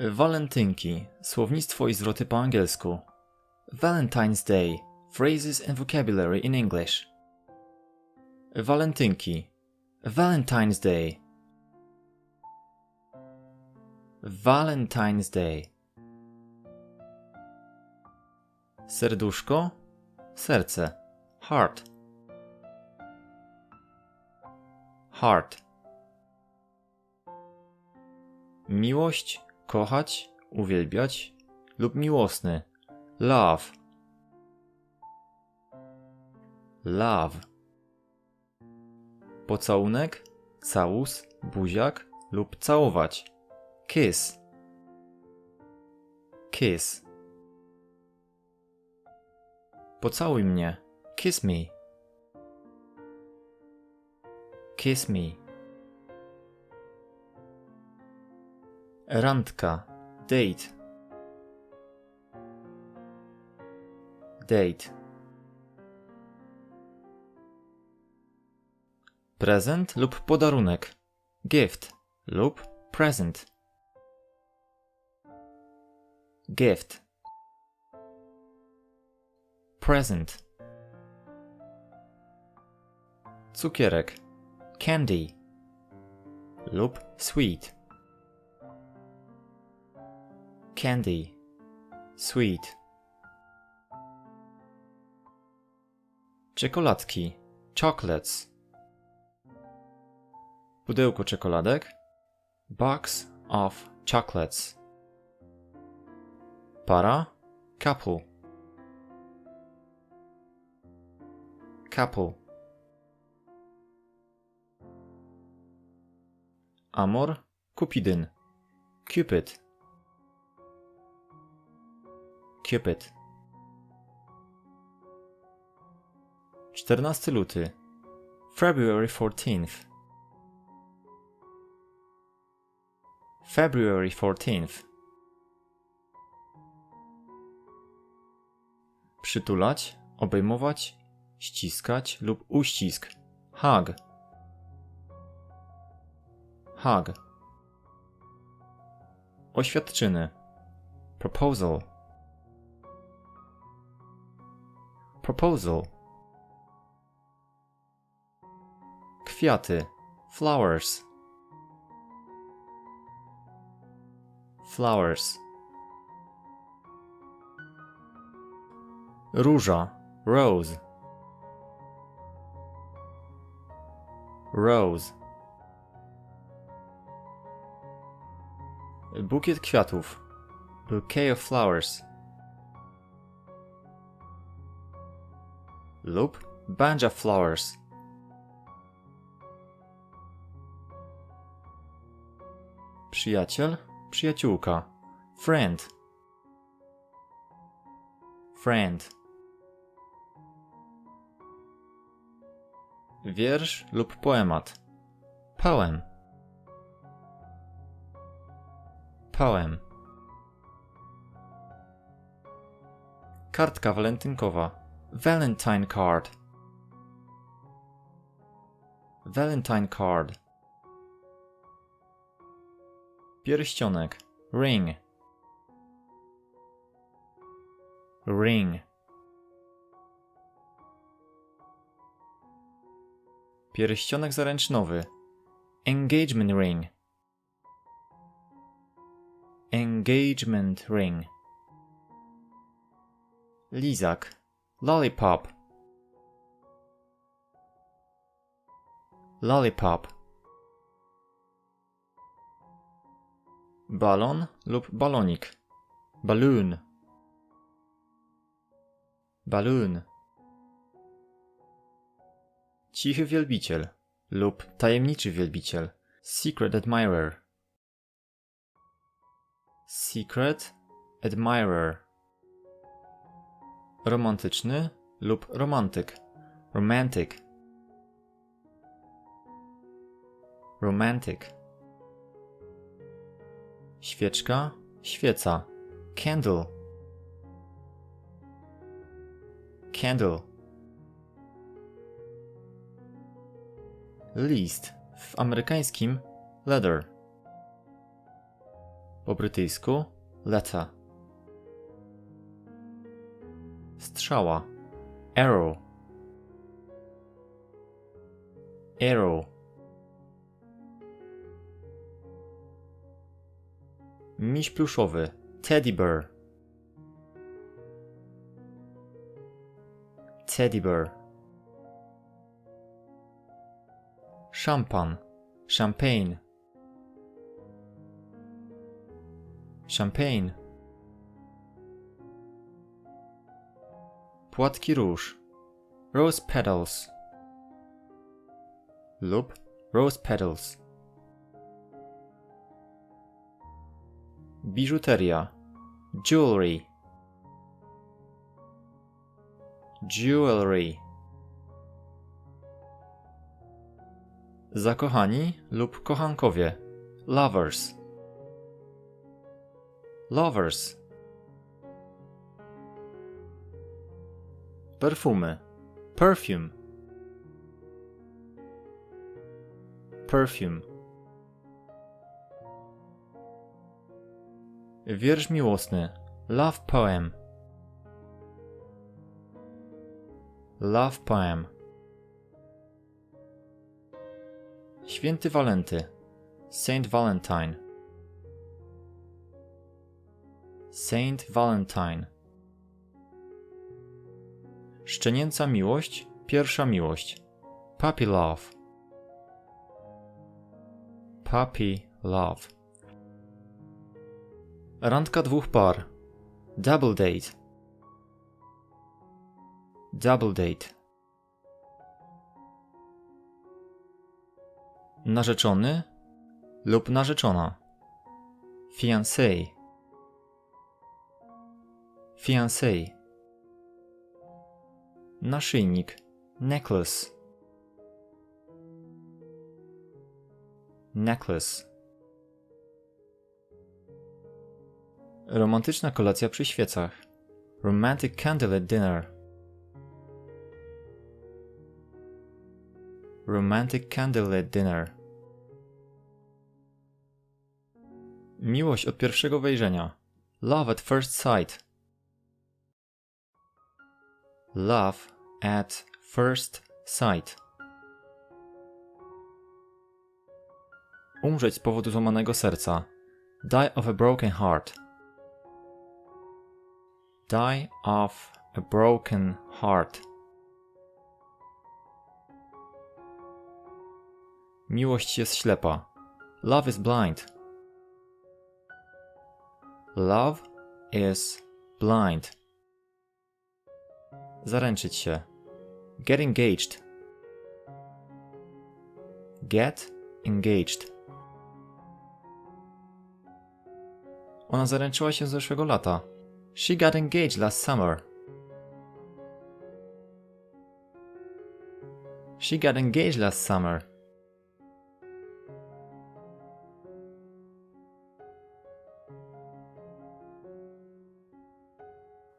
Walentynki. Słownictwo i zwroty po angielsku. Valentine's Day. Phrases and vocabulary in English. Walentynki. Valentine's Day. Valentine's Day. Serduszko. Serce. Heart. Heart. Miłość, kochać, uwielbiać lub miłosny. Love. Love. Pocałunek, całus, buziak lub całować. Kiss. Kiss. Pocałuj mnie. Kiss me. Kiss me. Randka. Date. Date. Prezent lub podarunek. Gift lub present. Gift. Present. Cukierek. Candy. Lub sweet. Candy. Sweet. Czekoladki. Chocolates. Pudełko czekoladek. Box of chocolates. Para. Couple. Couple. Amor. Cupidyn. Cupid. Cupid. 14 luty. February 14th. February 14th. Przytulać, obejmować, ściskać lub uścisk. Hug. Hug. Oświadczyny. Proposal. Proposal. Kwiaty. Flowers. Flowers. Róża. Rose. Rose. Bukiet kwiatów. Bouquet of flowers. Lub of flowers. Przyjaciel, przyjaciółka. Friend. Friend. Wiersz lub poemat. Poem. Poem. Kartka walentynkowa. Valentine card. Valentine card. Pierścionek. Ring. Ring. Pierścionek zaręcznowy. Engagement ring. Engagement ring. Lizak. Lollipop. Lollipop. Balon lub balonik. Balloon. Balloon. Cichy wielbiciel lub tajemniczy wielbiciel. Secret admirer. Secret admirer. Romantyczny lub romantyk. Romantic. Romantic. Świeczka, świeca. Candle. Candle. List w amerykańskim letter. Po brytyjsku letter. Strzała. Arrow. Arrow. Miś pluszowy. Teddy bear. Teddy bear. Szampan. Champagne. Champagne. Płatki róż. Rose petals. Lub rose petals. Biżuteria. Jewelry. Jewelry. Zakochani lub kochankowie. Lovers. Lovers. Perfumy. Perfume. Perfume. Wiersz miłosny. Love poem. Love poem. Święty Walenty. Saint Valentine. Saint Valentine. Szczenięca miłość, pierwsza miłość. Puppy love. Puppy love. Randka dwóch par. Double date. Double date. Narzeczony lub narzeczona. Fiancé. Fiancé. Naszyjnik. Necklace. Necklace. Romantyczna kolacja przy świecach. Romantic candlelit dinner. Romantic candlelit dinner. Miłość od pierwszego wejrzenia. Love at first sight. Love at first sight. Umrzeć z powodu złamanego serca. Die of a broken heart. Die of a broken heart. Miłość jest ślepa. Love is blind. Love is blind. Zaręczyć się. Get engaged. Get engaged. Ona zaręczyła się zeszłego lata. She got engaged last summer. She got engaged last summer.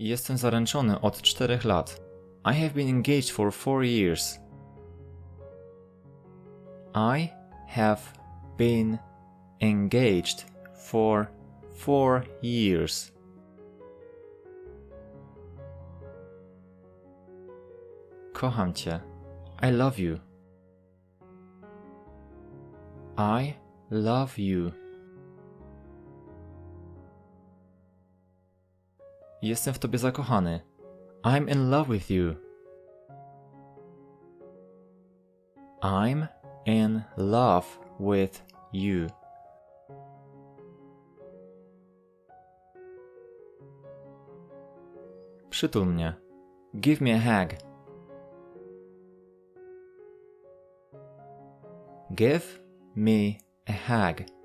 Jestem zaręczony od czterech lat. I have been engaged for four years. I have been engaged for four years. Kocham cię. I love you. I love you. Jestem w tobie zakochany. I'm in love with you. I'm in love with you. Przytul mnie. Give me a hug. Give me a hug.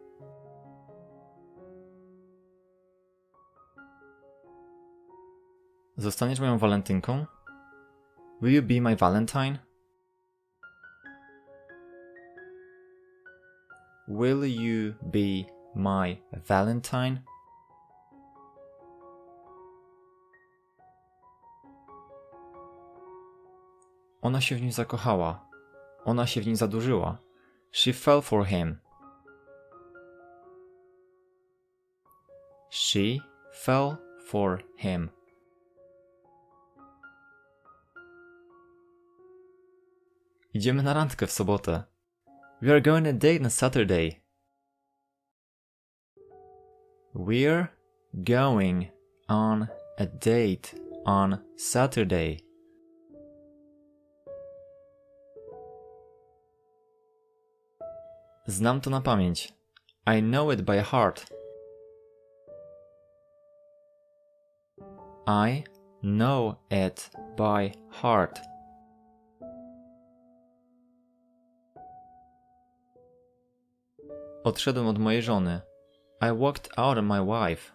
Zostaniesz moją walentynką? Will you be my valentine? Will you be my valentine? Ona się w nim zakochała. Ona się w nim zadłużyła. She fell for him. She fell for him. Idziemy na randkę w sobotę. We are going on a date on Saturday. We're going on a date on Saturday. Znam to na pamięć. I know it by heart. I know it by heart. Odszedłem od mojej żony. I walked out on my wife.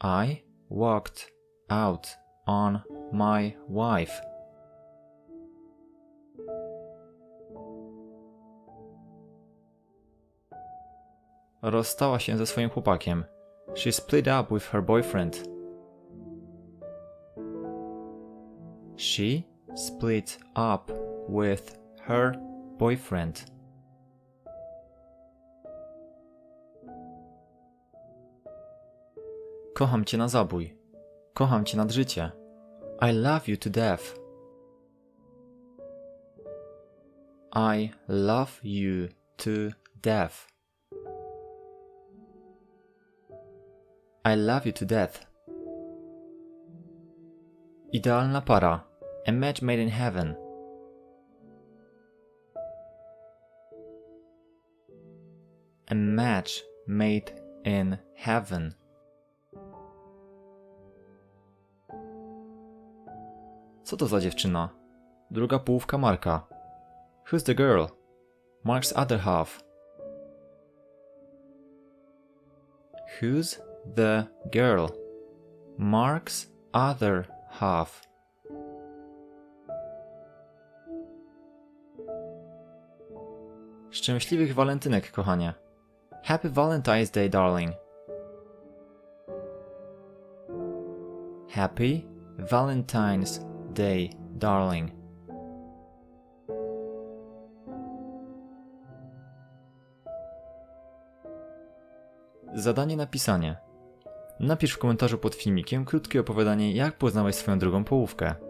I walked out on my wife. Rozstała się ze swoim chłopakiem. She split up with her boyfriend. She split up with her boyfriend. Kocham cię na zabój. Kocham cię nad życie. I love you to death. I love you to death. I love you to death. Idealna para. A match made in heaven. A match made in heaven. Co to za dziewczyna? Druga połówka Marka. Who's the girl? Mark's other half. Who's the girl? Mark's other half. Szczęśliwych walentynek, kochanie. Happy Valentine's Day, darling. Happy Valentine's Day, darling. Zadanie napisanie. Napisz w komentarzu pod filmikiem krótkie opowiadanie, jak poznałeś swoją drugą połówkę.